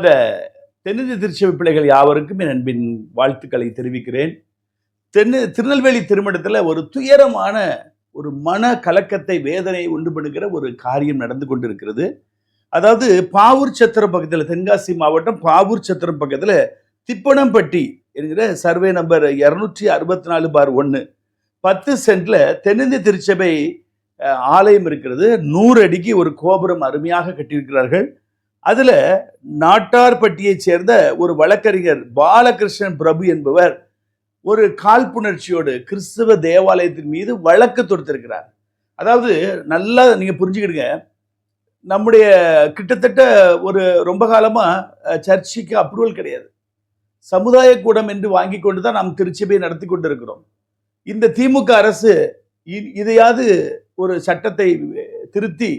அன்பார்ந்த தென்னிந்திய திருச்சபை பிள்ளைகள் யாவருக்கும் என் அன்பின் வாழ்த்துக்களை தெரிவிக்கிறேன். தென்னு திருநெல்வேலி திருமணத்தில் ஒரு துயரமான ஒரு மன கலக்கத்தை வேதனை உண்டு பண்ணுகிற ஒரு காரியம் நடந்து கொண்டிருக்கிறது. அதாவது பாவூர் சத்திரம் பக்கத்தில் தென்காசி மாவட்டம் பாவூர் சத்திரம் பக்கத்தில் திப்பனம்பட்டி என்கிற சர்வே நம்பர் இரநூற்றி அறுபத்தி நாலு பார் ஒன்று பத்து சென்ட்ல தென்னிந்திய திருச்சபை ஆலயம் இருக்கிறது. நூறு அடிக்கு ஒரு கோபுரம் அருமையாக கட்டியிருக்கிறார்கள். அதில் நாட்டார்பட்டியைச் சேர்ந்த ஒரு வழக்கறிஞர் பாலகிருஷ்ணன் பிரபு என்பவர் ஒரு காழ்ப்புணர்ச்சியோடு கிறிஸ்தவ தேவாலயத்தின் மீது வழக்கு தொடுத்திருக்கிறார். அதாவது நல்லா நீங்கள் புரிஞ்சுக்கிடுங்க. நம்முடைய கிட்டத்தட்ட ஒரு ரொம்ப காலமாக சர்ச்சைக்கு சர்ச்சுக்கு அப்ரூவல் கிடையாது. சமுதாய கூடம் என்று வாங்கி கொண்டு தான் நாம் திருச்சபையை நடத்தி கொண்டிருக்கிறோம். இந்த திமுக அரசு இதையாவது ஒரு சட்டத்தை திருத்தி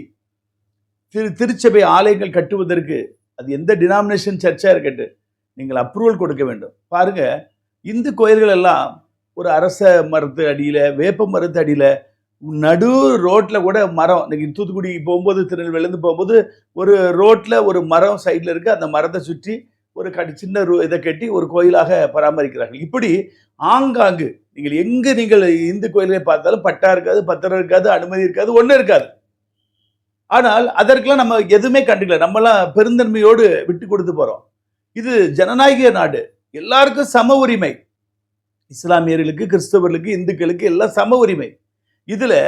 திரு திருச்சபை ஆலயங்கள் கட்டுவதற்கு அது எந்த டினாமினேஷன் சர்ச்சாக இருக்கட்டும் நீங்கள் அப்ரூவல் கொடுக்க வேண்டும். பாருங்கள் இந்து கோயில்கள் எல்லாம் ஒரு அரச மரத்து அடியில் வேப்ப மரத்து அடியில் நடு ரோட்டில் கூட மரம் இன்றைக்கி தூத்துக்குடி போகும்போது திருநெல்வேலிருந்து போகும்போது ஒரு ரோட்டில் ஒரு மரம் சைடில் இருக்குது அந்த மரத்தை சுற்றி ஒரு கடி சின்ன ரூ- இதை கட்டி ஒரு கோயிலாக பராமரிக்கிறார்கள். இப்படி ஆங்காங்கு நீங்கள் எங்கே நீங்கள் இந்து கோயில்களை பார்த்தாலும் பட்டா இருக்காது பத்திரம் இருக்காது அனுமதி இருக்காது ஒன்றும் இருக்காது. ஆனால் அதற்கெல்லாம் நம்ம எதுவுமே கண்டுக்கல. நம்மலாம் பெருந்தன்மையோடு விட்டு கொடுத்து போகிறோம் இது ஜனநாயக நாடு. எல்லாருக்கும் சம உரிமை. இஸ்லாமியர்களுக்கு கிறிஸ்தவர்களுக்கு இந்துக்களுக்கு எல்லாம் சம உரிமை. இதில்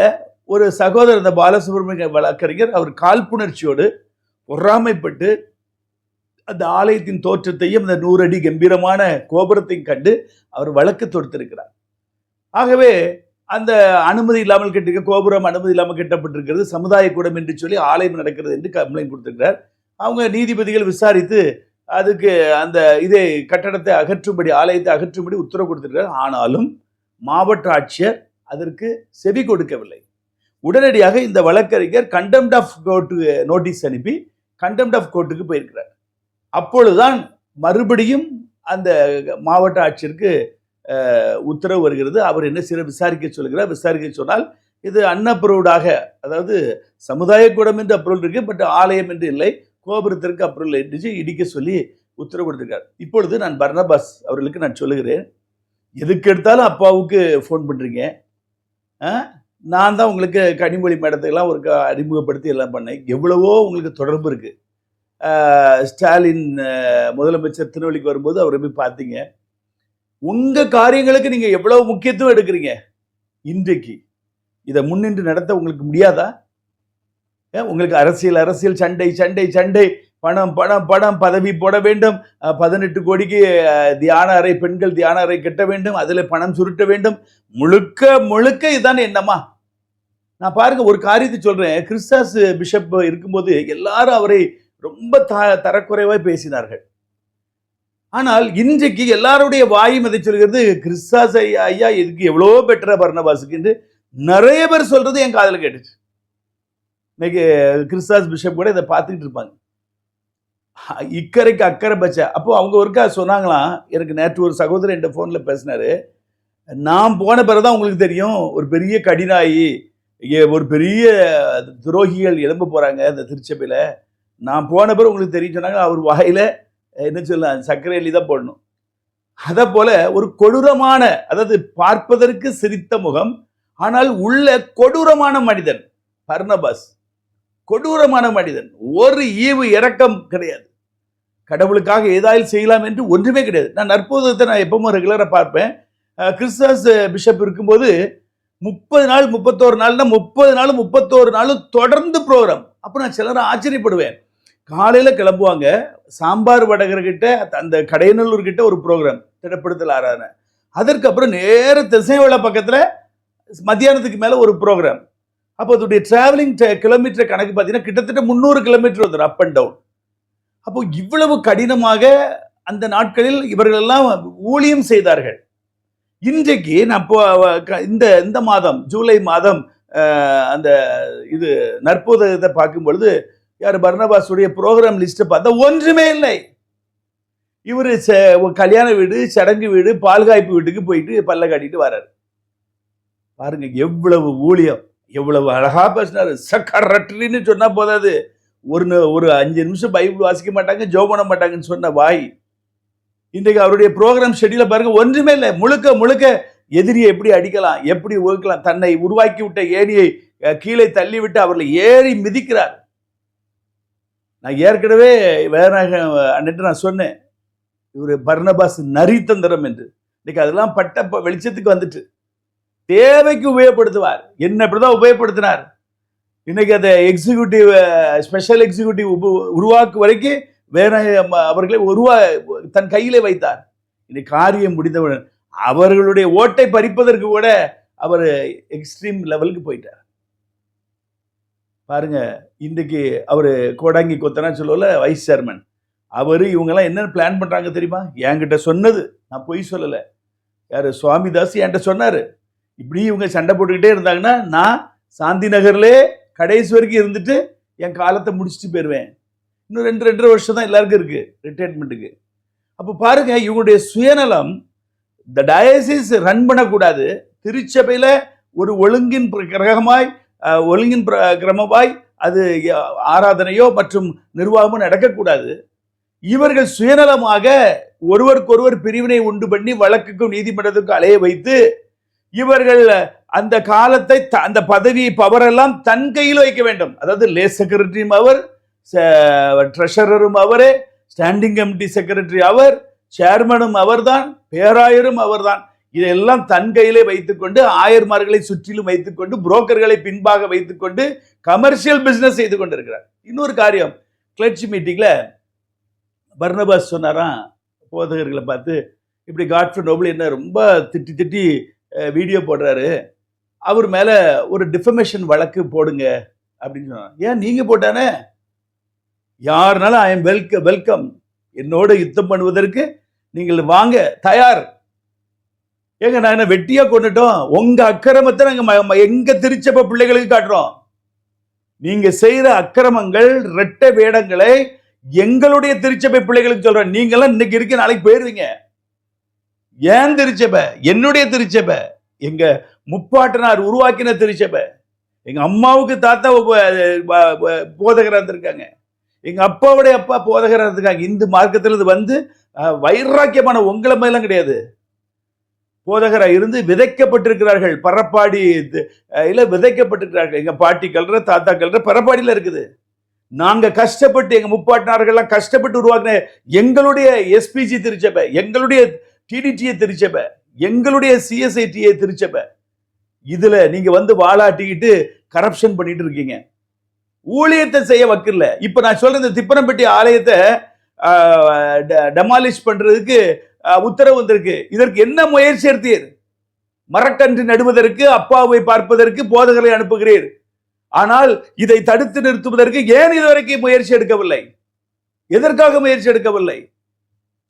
ஒரு சகோதரர் இந்த பாலசுப்ரமணிய வழக்கறிஞர் அவர் காழ்ப்புணர்ச்சியோடு பொறாமைப்பட்டு அந்த ஆலயத்தின் தோற்றத்தையும் அந்த நூறடி கம்பீரமான கோபுரத்தையும் கண்டு அவர் வழக்கு தொடுத்திருக்கிறார். ஆகவே அந்த அனுமதி இல்லாமல் கட்டிருக்க கோபுரம் அனுமதி இல்லாமல் கட்டப்பட்டிருக்கிறது சமுதாய கூடம் என்று சொல்லி ஆலயம் நடக்கிறது என்று கம்ப்ளைண்ட் கொடுத்திருக்கிறார். அவங்க நீதிபதிகள் விசாரித்து அதுக்கு அந்த இதை கட்டடத்தை அகற்றும்படி ஆலயத்தை அகற்றும்படி உத்தரவு கொடுத்திருக்கிறார். ஆனாலும் மாவட்ட ஆட்சியர் அதற்கு செவி கொடுக்கவில்லை. உடனடியாக இந்த வழக்கறிஞர் கண்டெம்ட் ஆஃப் கோர்ட்டு நோட்டீஸ் அனுப்பி கண்டெம்ட் ஆஃப் கோர்ட்டுக்கு போயிருக்கிறார். அப்பொழுதுதான் மறுபடியும் அந்த மாவட்ட ஆட்சியருக்கு உத்தரவு வருகிறது. அவர் என்ன செய்ய விசாரிக்க சொல்கிறார். விசாரிக்க சொன்னால் இது அன்அப்ரூவ்டாக அதாவது சமுதாய கூடம் என்று அப்ரூவல் இருக்கு பட் ஆலயம் என்று இல்லை. கோபுரத்திற்கு அப்ரூவல் என்று இடிக்க சொல்லி உத்தரவு கொடுத்திருக்கார். இப்பொழுது நான் பர்னபாஸ் அவர்களுக்கு நான் சொல்லுகிறேன். எதுக்கு எடுத்தாலும் அப்பாவுக்கு ஃபோன் பண்ணுறீங்க நான் தான் உங்களுக்கு கனிமொழி மேடத்துக்கெல்லாம் ஒரு க- அறிமுகப்படுத்தி எல்லாம் பண்ணேன். எவ்வளவோ உங்களுக்கு தொடர்பு இருக்குது ஸ்டாலின் முதலமைச்சர் திருவள்ளிக்கு வரும்போது அவரை போய் பார்த்தீங்க. உங்க காரியங்களுக்கு நீங்க எவ்வளவு முக்கியத்துவம் எடுக்கிறீங்க? இன்றைக்கு. இதை முன்னின்று நடத்த உங்களுக்கு முடியாதா? ஏன் உங்களுக்கு அரசியல் அரசியல் சண்டை சண்டை சண்டை. பணம் பணம் பணம். பதவி போட வேண்டும். பதினெட்டு கோடிக்கு தியான அறை பெண்கள் தியான அறை கட்ட வேண்டும். அதில் பணம் சுருட்ட வேண்டும். முழுக்க முழுக்க இதுதானே என்னம்மா? நான் பாருங்க ஒரு காரியத்தை சொல்றேன். கிறிஸ்தாஸ் பிஷப் இருக்கும்போது எல்லாரும் அவரை ரொம்ப த தரக்குறைவாய் பேசினார்கள். ஆனால் இன்றைக்கு எல்லாருடைய வாயும் எதை சொல்கிறது கிறிஸ்தாஸ் ஐயா ஐயா இதுக்கு எவ்வளோ பெட்டரா பர்ணபாஸுக்கு என்று நிறைய பேர் சொல்றது என் காதில் கேட்டுச்சு. இன்னைக்கு கிறிஸ்தாஸ் பிஷப் கூட இதை பார்த்துக்கிட்டு இருப்பாங்க. இக்கரைக்கு அக்கறை பச்ச. அப்போ அவங்க ஒருக்கா சொன்னாங்களாம் எனக்கு நேற்று ஒரு சகோதரர் என்ற ஃபோனில் பேசினாரு. நான் போன பிறகுதான் உங்களுக்கு தெரியும் ஒரு பெரிய கடினாயி ஒரு பெரிய துரோகிகள் எழும்ப போகிறாங்க இந்த திருச்சபையில். நான் போன பிறகு உங்களுக்கு தெரியும் சொன்னாங்க அவர் வாயில் என்ன சொல்லலாம் சர்க்கரை தான் போடணும். அதை போல ஒரு கொடூரமான அதாவது பார்ப்பதற்கு சிரித்த முகம் ஆனால் உள்ள கொடூரமான மனிதன் பர்னபாஸ். கொடூரமான மனிதன். ஒரு ஈவு இறக்கம் கிடையாது. கடவுளுக்காக ஏதாவது செய்யலாம் என்று ஒன்றுமே கிடையாது. நான் நற்போதத்தை நான் எப்பவும் ரெகுலராக பார்ப்பேன். கிறிஸ்தாஸ் பிஷப் இருக்கும்போது முப்பது நாள் முப்பத்தோரு நாள்னா முப்பது நாள் முப்பத்தோரு நாள் தொடர்ந்து ப்ரோக்ராம் அப்போ நான் சிலரை ஆச்சரியப்படுவேன். காலையில் கிளம்புவாங்க. சாம்பார் வடகர்கிட்ட அந்த கடையநல்லூர் கிட்ட ஒரு ப்ரோக்ராம் திடப்படுத்தல் ஆராதனை. அதற்கப்புறம் நேர திசைவேளை பக்கத்தில் மத்தியானத்துக்கு மேலே ஒரு ப்ரோக்ராம் அப்போ அதோடைய டிராவலிங் கிலோமீட்டர் கணக்கு பார்த்தீங்கன்னா கிட்டத்தட்ட முந்நூறு கிலோமீட்டர் வந்துடும் அப் அண்ட் டவுன் அப்போ இவ்வளவு கடினமாக அந்த நாட்களில் இவர்கள் எல்லாம் ஊழியம் செய்தார்கள். இன்றைக்கு நான் இப்போ க- இந்த இந்த மாதம் ஜூலை மாதம் அந்த இது நற்போதகத்தை பார்க்கும் பொழுது யார்? பர்னபாஸுடைய ப்ரோக்ராம் லிஸ்ட்டை பார்த்தா ஒன்றுமே இல்லை. இவர் கல்யாண வீடு சடங்கு வீடு பால்காய்ப்பு வீட்டுக்கு போயிட்டு பல்ல காட்டிட்டு வர்றாரு பாருங்க எவ்வளவு ஊழியம் எவ்வளவு அழகா பேசினாரு. சக்கரட்டின்னு சொன்னா போதாது. ஒரு ஒரு அஞ்சு நிமிஷம் பைபிள் வாசிக்க மாட்டாங்க ஜோ பண்ண மாட்டாங்கன்னு சொன்ன வாய். இன்றைக்கு அவருடைய ப்ரோக்ராம் ஷெடியூல பாருங்க ஒன்றுமே இல்லை. முழுக்க முழுக்க எதிரியை எப்படி அடிக்கலாம் எப்படி ஒதுக்கலாம் தன்னை உருவாக்கி விட்ட ஏணியை கீழே தள்ளி விட்டு அவர்களை ஏறி மிதிக்கிறார். நான் ஏற்கனவே வேற அன்னிட்டு நான் சொன்னேன். இவர் பர்ணபாஸ் நரித்தந்திரம் என்று. இன்னைக்கு அதெல்லாம் பட்ட வெளிச்சத்துக்கு வந்துட்டு. தேவைக்கு உபயோகப்படுத்துவார். என்ன இப்படிதான் உபயோகப்படுத்தினார்? இன்னைக்கு அந்த எக்ஸிக்யூட்டிவ் ஸ்பெஷல் எக்ஸிக்யூட்டிவ் உருவாக்கு வரைக்கும் வேற அவர்களை உருவா தன் கையிலே வைத்தார். இன்னைக்கு காரியம் முடிந்தவுடன் அவர்களுடைய ஓட்டை பறிப்பதற்கு கூட அவர் எக்ஸ்ட்ரீம் லெவலுக்கு போயிட்டார். பாருங்க இன்றைக்கு அவர் கோடாங்கி கொத்தனா சொல்லல வைஸ் சேர்மன் அவர் இவங்கெல்லாம் என்ன பிளான் பண்ணுறாங்க தெரியுமா? என்கிட்ட சொன்னது. நான் பொய் சொல்லலை. யார்? சுவாமிதாஸ் என்கிட்ட சொன்னார். இப்படி இவங்க சண்டை போட்டுக்கிட்டே இருந்தாங்கன்னா நான் சாந்தி நகர்லே கடைசி வரைக்கும் இருந்துட்டு என் காலத்தை முடிச்சுட்டு போயிடுவேன் இன்னும் ரெண்டு ரெண்டரை வருஷம் தான் எல்லாருக்கும் இருக்குது ரிட்டையர்மெண்ட்டுக்கு அப்போ பாருங்க இவங்களுடைய சுயநலம் இந்த டயசிஸ் ரன் பண்ணக்கூடாது. திருச்சபையில் ஒரு ஒழுங்கின் கிரகமாய் ஒழுங்கின் பிர- கிரமவாய் அது ஆராதனையோ மற்றும் நிர்வாகமோ நடக்கக்கூடாது. இவர்கள் சுயநலமாக ஒருவருக்கொருவர் பிரிவினை உண்டு பண்ணி வழக்குக்கும் நீதிமன்றத்துக்கும் அலைய வைத்து இவர்கள் அந்த காலத்தை த- அந்த பதவி பவரெல்லாம் தன் கையில் வைக்க வேண்டும். அதாவது லே செக்ரட்டரியும் அவர் ட்ரெஷரரும் அவரே ஸ்டாண்டிங் கமிட்டி செக்ரட்டரி அவர் சேர்மனும் அவர்தான் பேராயரும் அவர்தான். இதையெல்லாம் தன் கையிலே வைத்துக்கொண்டு ஆயர்மார்களை சுற்றிலும் வைத்துக்கொண்டு புரோக்கர்களை பின்பாக வைத்துக்கொண்டு கமர்ஷியல் பிஸ்னஸ் செய்து கொண்டிருக்கிறார். இன்னொரு காரியம் கிளர்ச்சி மீட்டிங்கில் பர்னபாஸ் சொன்னாராம் போதகர்களை பார்த்து இப்படி காட்ஃபர் நோபல் என்ன ரொம்ப திட்டி திட்டி வீடியோ போடுறாரு. அவர் மேலே ஒரு டிஃபமேஷன் வழக்கு போடுங்க அப்படின்னு சொன்னார் ஏன் நீங்கள் போட்டானே? யாருனாலும் ஐ எம் வெல்க வெல்கம் என்னோட யுத்தம் பண்ணுவதற்கு நீங்கள் வாங்க தயார். ஏங்க நான் என்ன வெட்டியா கொண்டுட்டோம்? உங்க அக்கிரமத்தை நாங்க ம- ம- எங்க திருச்சபை பிள்ளைகளுக்கு காட்டுறோம்? நீங்க செய்யற அக்கிரமங்கள் ரெட்டை வேடங்களை எங்களுடைய திருச்சபை பிள்ளைகளுக்கு சொல்றோம் நீங்களாம் இன்னைக்கு இருக்க நாளைக்கு போயிருவீங்க. ஏன் திருச்சபை? என்னுடைய திருச்சபை. எங்க முப்பாட்டனார் உருவாக்கின திருச்சபை. எங்க அம்மாவுக்கு தாத்தா போதகராக போதகரா இருந்திருக்காங்க. எங்க அப்பாவுடைய அப்பா போதகரா இருந்திருக்காங்க. இந்து மார்க்கத்துல வந்து வைராக்கியமான உங்களை மாதிரிலாம் கிடையாது. போதகராக இருந்து விதைக்கப்பட்டிருக்கிறார்கள். பரப்பாடி இது- விதைக்கப்பட்டிருக்கிறார்கள். எங்கள் பாட்டி கல்ற தாத்தா கல்ற பரப்பாடியில் இருக்குது. நாங்கள் கஷ்டப்பட்டு எங்கள் முப்பாட்டினார்கள்லாம் கஷ்டப்பட்டு உருவாக்கின எங்களுடைய எஸ்பிஜி திருச்சபை எங்களுடைய டிடிடியை திருச்சபை எங்களுடைய சிஎஸ்ஐடியை திருச்சபை. இதில் நீங்கள் வந்து வாழாட்டிக்கிட்டு கரப்ஷன் பண்ணிட்டு இருக்கீங்க. ஊழியத்தை செய்ய வக்கில்ல. இப்போ நான் சொல்கிற இந்த திப்பனம்பட்டி ஆலயத்தை டெமாலிஷ் பண்ணுறதுக்கு உத்தரவு வந்திருக்கு. இதற்கு என்ன முயற்சி எடுத்தீர்? மரக்கன்று நடுவதற்கு அப்பாவை பார்ப்பதற்கு போதகரை அனுப்புகிறீர். ஆனால் இதை தடுத்து நிறுத்துவதற்கு ஏன் இதுவரைக்கும் முயற்சி எடுக்கவில்லை? எதற்காக முயற்சி எடுக்கவில்லை?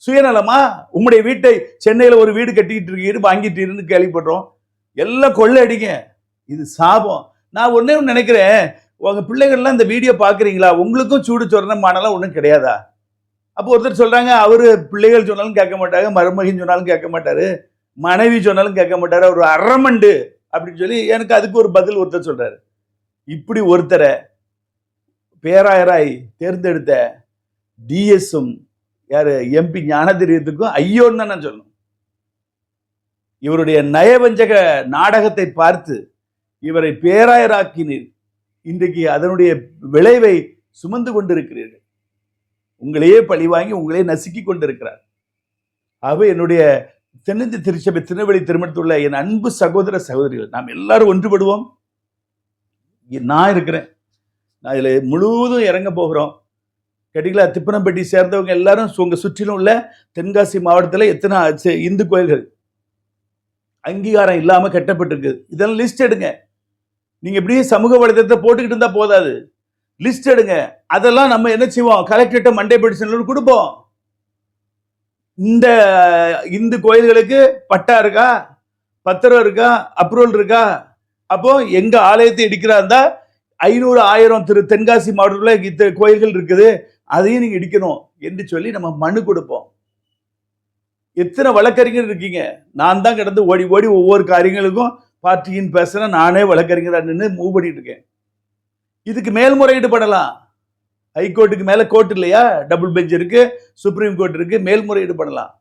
சுயநலமா? உம்முடைய வீட்டை சென்னையில் ஒரு வீடு கட்டிக்கிட்டு இருக்கீரு வாங்கிட்டு கேள்விப்படுறோம். எல்லாம் கொள்ளை அடிங்க இது சாபம். நான் ஒன்றே ஒன்று நினைக்கிறேன். உங்கள் பிள்ளைகள்லாம் இந்த வீடியோ பார்க்குறீங்களா? உங்களுக்கும் சூடு சொரணமானலாம் ஒன்றும் கிடையாதா? அப்போ ஒருத்தர் சொல்றாங்க அவரு பிள்ளைகள் சொன்னாலும் கேட்க மாட்டாங்க மருமகன் சொன்னாலும் கேட்க மாட்டாரு மனைவி சொன்னாலும் கேட்க மாட்டாரு ஒரு அரமண்டு அப்படின்னு சொல்லி எனக்கு அதுக்கு ஒரு பதில் ஒருத்தர் சொல்றாரு. இப்படி ஒருத்தரை பேராயராய் தேர்ந்தெடுத்த டிஎஸும் யாரு எம்பி ஞானதிரியத்துக்கும் ஐயோன்னு தான் நான் சொல்லணும். இவருடைய நயவஞ்சக நாடகத்தை பார்த்து இவரை பேராயராக்கினீர். இன்றைக்கு அதனுடைய விளைவை சுமந்து கொண்டிருக்கிறீர்கள். உங்களையே பழி வாங்கி உங்களையே நசுக்கி கொண்டிருக்கிறார். ஆகவே என்னுடைய தென்னிந்திய திருச்சபை திருநெல்வேலி திருமணத்துள்ள என் அன்பு சகோதர சகோதரிகள் நாம் எல்லாரும் ஒன்றுபடுவோம். நான் இருக்கிறேன். நான் இதில் முழுவதும் இறங்க போகிறோம். கேட்டிங்களா? திப்பனம்பட்டி சேர்ந்தவங்க எல்லாரும் உங்கள் சுற்றிலும் உள்ள தென்காசி மாவட்டத்தில் எத்தனை இந்து கோயில்கள்? அங்கீகாரம் இல்லாமல் கட்டப்பட்டிருக்கு. இதெல்லாம் லிஸ்ட் எடுங்க. நீங்கள் இப்படியே சமூக வலைதளத்தை போட்டுக்கிட்டு இருந்தால் போதாது. லிஸ்ட் எடுங்க. அதெல்லாம் நம்ம என்ன செய்வோம்? கலெக்டர்கிட்ட மண்டே பெடிஷன் கொடுப்போம். இந்த இந்து கோயில்களுக்கு பட்டா இருக்கா? பத்திரம் இருக்கா? அப்ரூவல் இருக்கா? அப்போ எங்க ஆலயத்தை இடிக்கிறா இருந்தா ஐநூறு ஆயிரம் திரு தென்காசி மாவட்டத்தில் இத்த கோயில்கள் இருக்குது. அதையும் நீங்க இடிக்கணும் என்று சொல்லி நம்ம மனு கொடுப்போம். எத்தனை வழக்கறிஞர் இருக்கீங்க? நான் தான் கிடந்து ஓடி ஓடி ஒவ்வொரு காரியங்களுக்கும் பார்ட்டியின் பேசுறேன் நானே வழக்கறிஞரா நின்று மூவ் பண்ணிட்டு இருக்கேன். இதுக்கு மேல்முறையீடு பண்ணலாம். ஹைகோர்ட்டுக்கு மேலே கோர்ட் இல்லையா? டபுள் பெஞ்ச் இருக்கு சுப்ரீம் கோர்ட் இருக்கு மேல்முறையீடு பண்ணலாம்.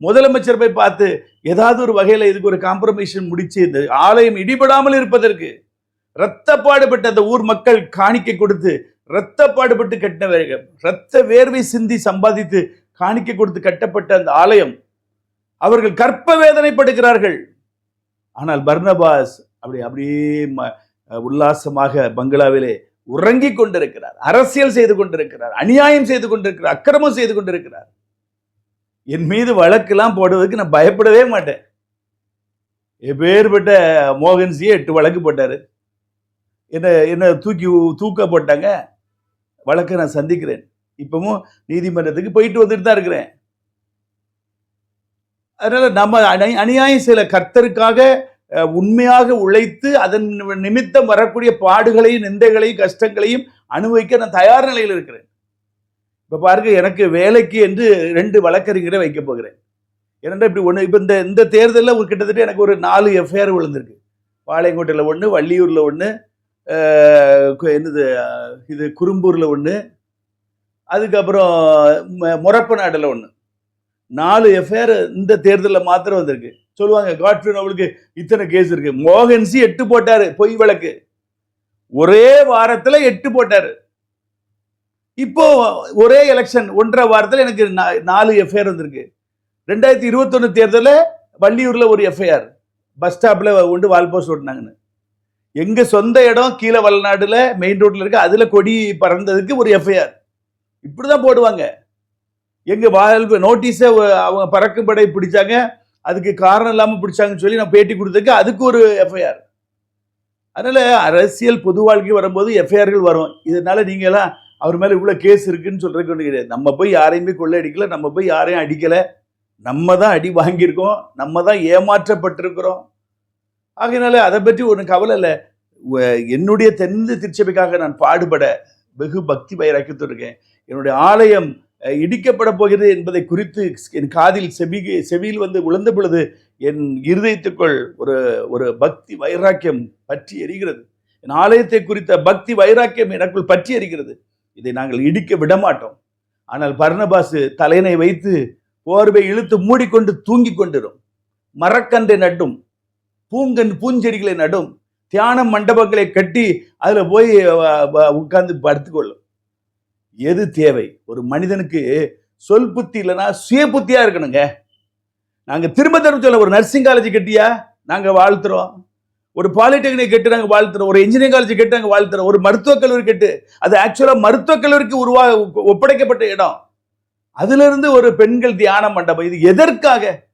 முதலமைச்சர் போய் பார்த்து ஏதாவது ஒரு வகையில் இதுக்கு ஒரு காம்ப்ரமைஷன் முடிச்சு இந்த ஆலயம் இடிபடாமல் இருப்பதற்கு ரத்த பாடுபட்ட அந்த ஊர் மக்கள் காணிக்கை கொடுத்து ரத்த பாடுபட்டு கட்டினவர்கள் ரத்த வேர்வை சிந்தி சம்பாதித்து காணிக்கை கொடுத்து கட்டப்பட்ட அந்த ஆலயம் அவர்கள் கற்ப வேதனைப்படுகிறார்கள் ஆனால் பர்னபாஸ் அப்படி அப்படியே ம- உல்லாசமாக பங்களாவிலே உறங்கிக் கொண்டிருக்கிறார் அரசியல் செய்து கொண்டிருக்கிறார் அநியாயம் செய்து கொண்டிருக்கிறார் அக்கிரமம் செய்து கொண்டிருக்கிறார். என் மீது வழக்கெல்லாம் போடுவதற்கு நான் பயப்படவே மாட்டேன். எப்பேற்பட்ட மோகன்சியை எட்டு வழக்கு போட்டாரு. என்ன என்ன தூக்கி தூக்க போட்டாங்க. வழக்கை நான் சந்திக்கிறேன். இப்பவும் நீதிமன்றத்துக்கு போயிட்டு வந்துட்டு தான் இருக்கிறேன். அதனால நம்ம அணி அநியாயம் சில கர்த்தருக்காக உண்மையாக உழைத்து அதன் நிமித்தம் வரக்கூடிய பாடுகளையும் நிந்தைகளையும் கஷ்டங்களையும் அனுபவிக்க நான் தயார் நிலையில் இருக்கிறேன். இப்போ பாருங்க எனக்கு வேலைக்கு என்று ரெண்டு வழக்கறிஞரை வைக்க போகிறேன். ஏனென்றால் இப்படி ஒன்று இப்போ இந்த இந்த தேர்தலில் ஒரு கிட்டத்தட்ட எனக்கு ஒரு நாலு எஃப்ஐஆர் விழுந்திருக்கு. பாளையங்கோட்டையில் ஒன்று வள்ளியூரில் ஒன்று என்னது இது குறும்பூரில் ஒன்று அதுக்கப்புறம் ம- முறப்பநாட்டில் ஒன்று நாலு எஃப்ஐஆர் இந்த தேர்தலில் மாத்திரம் வந்திருக்கு. சொல்லுவாங்க காட்ஃப்ரீ நோபலுக்கு இத்தனை கேஸ் இருக்கு. மோகன்சி எட்டு போட்டாரு பொய் வழக்கு. ஒரே வாரத்துல எட்டு போட்டாரு. இப்போ ஒரே எலெக்ஷன் ஒன்றரை வாரத்தில் எனக்கு நா- நாலு எஃப்ஐஆர் வந்திருக்கு. ரெண்டாயிரத்தி இருபத்தொன்னு தேர்தலில் வள்ளியூரில் ஒரு எஃப்ஐஆர் பஸ் ஸ்டாப்பில் ஒன்று வால் போஸ்ட் ஓட்டினாங்கன்னு. எங்கள் சொந்த இடம் கீழே வளநாடுல மெயின் ரோட்டில் இருக்கு அதில் கொடி பறந்ததுக்கு ஒரு எஃப்ஐஆர் இப்படி தான் போடுவாங்க. எங்கள் வாழ்வு நோட்டீஸை அவங்க பறக்கும் படை பிடிச்சாங்க அதுக்கு காரணம் இல்லாமல் பிடிச்சாங்கன்னு சொல்லி நான் பேட்டி கொடுத்ததுக்கு அதுக்கு ஒரு எஃப்ஐஆர் அதனால் அரசியல் பொது வாழ்க்கை வரும்போது எஃப்ஐஆர்கள் வரும். இதனால் நீங்களாம் எல்லாம் அவர் மேலே இவ்வளோ கேஸ் இருக்குன்னு சொல்கிறதுக்கு ஒன்று கிடையாது. நம்ம போய் யாரையுமே கொள்ளையடிக்கல நம்ம போய் யாரையும் அடிக்கலை. நம்ம தான் அடி வாங்கியிருக்கோம். நம்ம தான் ஏமாற்றப்பட்டிருக்கிறோம். ஆகையினால அதை பற்றி ஒன்றும் கவலை இல்லை. என்னுடைய தென்னிந்திய திருச்சபைக்காக நான் பாடுபட வெகு பக்தி வைராக்கியத்தோடு இருக்கேன். என்னுடைய ஆலயம் இடிக்கப்பட போகிறது என்பதை குறித்து என் காதில் செவி செவியில் வந்து உழந்த பொழுது என் இருதயத்துக்குள் ஒரு ஒரு பக்தி வைராக்கியம் பற்றி எறிகிறது என் ஆலயத்தை குறித்த பக்தி வைராக்கியம் எனக்குள் பற்றி எறிகிறது இதை நாங்கள் இடிக்க விடமாட்டோம். ஆனால் பர்ணபாசு தலையனை வைத்து போர்வை இழுத்து மூடிக்கொண்டு தூங்கி கொண்டிரும். மரக்கன்றை நட்டும் பூங்கன் பூஞ்செடிகளை நடும் தியான மண்டபங்களை கட்டி அதில் போய் உட்கார்ந்து படுத்துக்கொள்ளும் எது தேவை? ஒரு மனிதனுக்கு சொல் புத்தி இல்லைன்னா சுய புத்தியா இருக்கணுங்க. நாங்க திரும்ப திரும்ப சொல்ல ஒரு நர்சிங் காலேஜ் கட்டியா? நாங்க வாழ்த்துறோம். ஒரு பாலிடெக்னிக் கட்டு நாங்கள் வாழ்த்துறோம். ஒரு இன்ஜினியரிங் காலேஜ் கட்டு நாங்கள் வாழ்த்துறோம். ஒரு மருத்துவக் கல்லூரி கட்டு அது ஆக்சுவலாக மருத்துவக் கல்லூரிக்கு உருவா ஒப்படைக்கப்பட்ட இடம். அதுல இருந்து ஒரு பெண்கள் தியான மண்டபம். இது எதற்காக?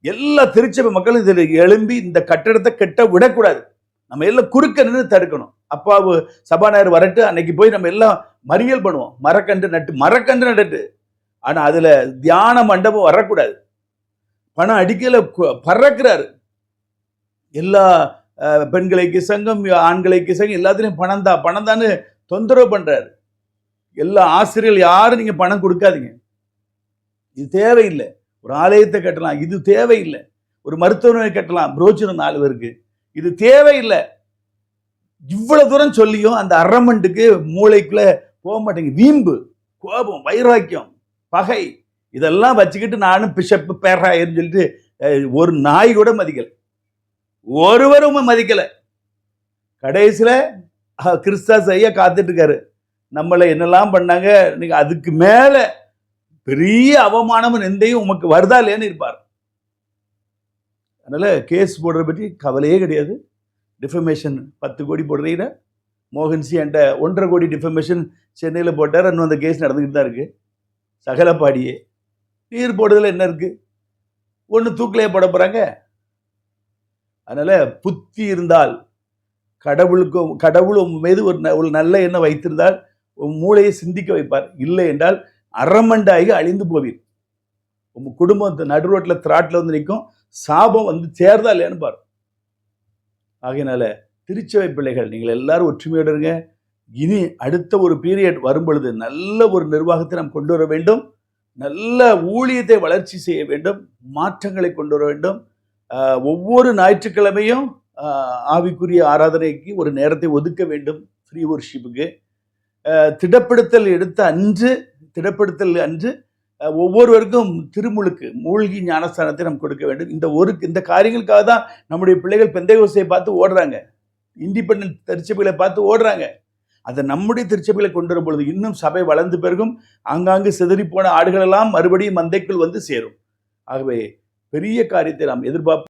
எல்லா திருச்சபை மக்களும் இதில் எழும்பி இந்த கட்டடத்தை கெட்ட விடக்கூடாது. நம்ம எல்லாம் குறுக்க நின்று தடுக்கணும். அப்பாவு சபாநாயகர் வரட்டு அன்னைக்கு போய் நம்ம எல்லாம் மறியல் பண்ணுவோம். மரக்கன்று நட்டு மரக்கன்று நட்டு. ஆனால் அதில் தியான மண்டபம் வரக்கூடாது. பணம் அடிக்கல பறக்கிறாரு. எல்லா பெண்களைக்கு சங்கம் ஆண்களைக்கு சங்கம் எல்லாத்துலேயும் பணம் தான். பணம் தான்னு தொந்தரவு பண்ணுறாரு எல்லா ஆசிரியர்கள் யாரும் நீங்கள் பணம் கொடுக்காதீங்க. இது தேவையில்லை. ஒரு ஆலயத்தை கட்டலாம். இது தேவையில்லை. ஒரு மருத்துவமனை கட்டலாம். புரோச்சனம் நாலு பேருக்கு. இது தேவையில்லை. இவ்வளவு தூரம் சொல்லியும் அந்த அரமண்டுக்கு மூளைக்குள்ள போக மாட்டேங்குது. வீம்பு கோபம் வைராக்கியம் பகை இதெல்லாம் வச்சுக்கிட்டு நானும் பிஷப்பு பேராயர்னு சொல்லிட்டு ஒரு நாய் கூட மதிக்கல. ஒருவரும் மதிக்கல. கடைசியில் கிறிஸ்தா ஐயா காத்துட்டு இருக்காரு நம்மளை என்னெல்லாம் பண்ணாங்க நீங்க அதுக்கு மேல பெரிய அவமானமும் எந்தையும் உமக்கு வருதா இல்லையான்னு இருப்பார். அதனால கேஸ் போடுறத பற்றி கவலையே கிடையாது. டிஃபமேஷன் பத்து கோடி போடுறீங்க. மோகன்சி என்கிட்ட ஒன்றரை கோடி டிஃபமேஷன் சென்னையில் போட்டார். இன்னும் அந்த கேஸ் நடந்துக்கிட்டு தான் இருக்குது சகலப்பாடியே. நீர் போடுறதுல என்ன இருக்குது ஒன்று தூக்கிலே போட போகிறாங்க அதனால் புத்தி இருந்தால் கடவுளுக்கும் கடவுள் உன் மீது ஒரு ந- ஒரு நல்ல எண்ணம் வைத்திருந்தால் உன் மூளையை சிந்திக்க வைப்பார். இல்லை என்றால் அறமண்டாகி அழிந்து போவீர். உங்கள் குடும்பம் இந்த நடு ரோட்டில் திராட்டில் வந்து நிற்கும். சாபம் வந்து சேர்தா இல்லையான்னு பாரு. ஆகையினால திருச்சபை பிள்ளைகள் நீங்கள் எல்லாரும் ஒற்றுமையோடு இருங்க. இனி அடுத்த ஒரு பீரியட் வரும் பொழுது நல்ல ஒரு நிர்வாகத்தை நாம் கொண்டு வர வேண்டும். நல்ல ஊழியத்தை வளர்ச்சி செய்ய வேண்டும். மாற்றங்களை கொண்டு வர வேண்டும். ஒவ்வொரு ஞாயிற்றுக்கிழமையும் ஆவிக்குரிய ஆராதனைக்கு ஒரு நேரத்தை ஒதுக்க வேண்டும் ஃப்ரீ ஒர்ஷிப்புக்கு திடப்படுத்தல் எடுத்த அன்று திடப்படுத்தல் அன்று ஒவ்வொருவருக்கும் திருமுழுக்கு மூழ்கி ஞானஸ்தானத்தை நம்ம கொடுக்க வேண்டும். இந்த ஒரு இந்த காரியங்களுக்காக தான் நம்முடைய பிள்ளைகள் பெந்தையோசையை பார்த்து ஓடுறாங்க. இண்டிபெண்டன்ட் திருச்சபைகளை பார்த்து ஓடுறாங்க. அதை நம்முடைய திருச்சபைகளை கொண்டு வரும் பொழுது இன்னும் சபை வளர்ந்து பிறகும் ஆங்காங்கு சிதறிப்போன ஆடுகளெல்லாம் மறுபடியும் மந்தைக்குள் வந்து சேரும். ஆகவே பெரிய காரியத்தை நாம் எதிர்பார்ப்போம்.